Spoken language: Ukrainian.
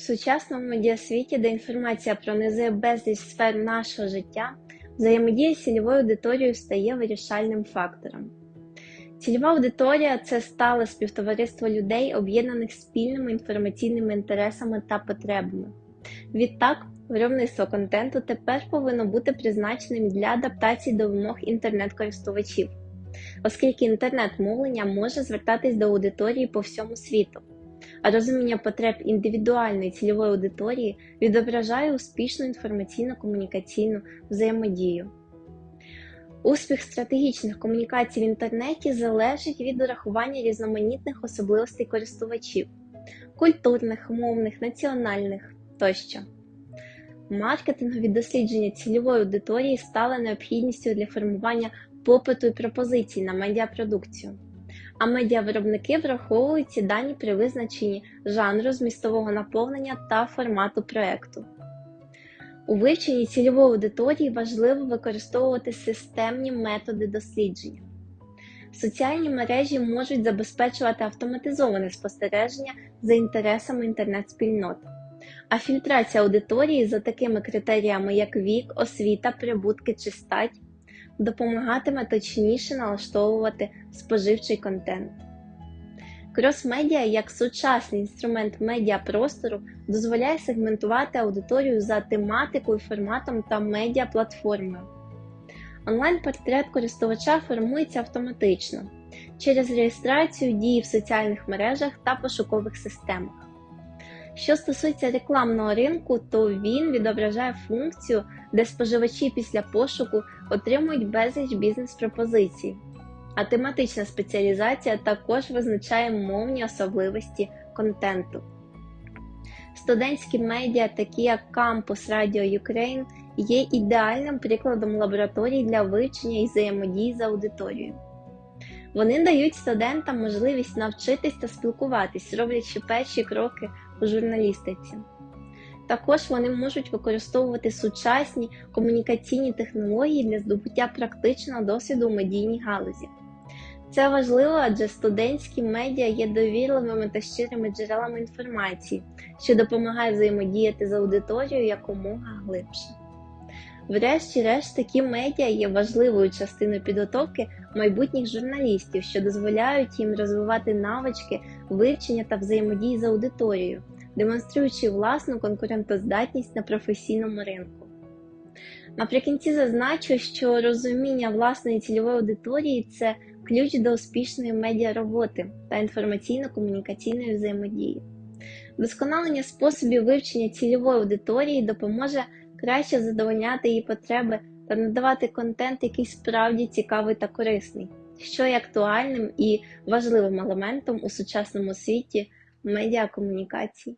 В сучасному медіасвіті, де інформація пронизує безліч сфер нашого життя, взаємодія з цільовою аудиторією стає вирішальним фактором. Цільова аудиторія це стале співтовариство людей, об'єднаних спільними інформаційними інтересами та потребами. Відтак, виробництво контенту тепер повинно бути призначеним для адаптації до вимог інтернет-користувачів, оскільки інтернет-мовлення може звертатись до аудиторії по всьому світу, а розуміння потреб індивідуальної цільової аудиторії відображає успішну інформаційно-комунікаційну взаємодію. Успіх стратегічних комунікацій в інтернеті залежить від урахування різноманітних особливостей користувачів культурних, мовних, національних тощо. Маркетингові дослідження цільової аудиторії стали необхідністю для формування попиту і пропозицій на медіапродукцію. А медіавиробники враховують ці дані при визначенні жанру змістового наповнення та формату проекту. У вивченні цільової аудиторії важливо використовувати системні методи дослідження. Соціальні мережі можуть забезпечувати автоматизоване спостереження за інтересами інтернет-спільнот, а фільтрація аудиторії за такими критеріями, як вік, освіта, прибутки чи стать, допомагатиме точніше налаштовувати споживчий контент. Крос-медіа як сучасний інструмент медіапростору дозволяє сегментувати аудиторію за тематикою, форматом та медіаплатформою. Онлайн-портрет користувача формується автоматично через реєстрацію дії в соціальних мережах та пошукових системах. Що стосується рекламного ринку, то він відображає функцію, де споживачі після пошуку отримують безліч бізнес-пропозицій, а тематична спеціалізація також визначає мовні особливості контенту. Студентські медіа, такі як Campus Radio Ukraine, є ідеальним прикладом лабораторій для вивчення і взаємодії з аудиторією. Вони дають студентам можливість навчитись та спілкуватись, роблячи перші кроки у журналістиці. Також вони можуть використовувати сучасні комунікаційні технології для здобуття практичного досвіду у медійній галузі. Це важливо, адже студентські медіа є довірливими та щирими джерелами інформації, що допомагає взаємодіяти з аудиторією якомога глибше. Врешті-решт, такі медіа є важливою частиною підготовки майбутніх журналістів, що дозволяють їм розвивати навички вивчення та взаємодії з аудиторією, демонструючи власну конкурентоздатність на професійному ринку. Наприкінці зазначу, що розуміння власної цільової аудиторії це ключ до успішної медіароботи та інформаційно-комунікаційної взаємодії. Вдосконалення способів вивчення цільової аудиторії допоможе краще задовольняти її потреби та надавати контент, який справді цікавий та корисний, що є актуальним і важливим елементом у сучасному світі медіакомунікацій.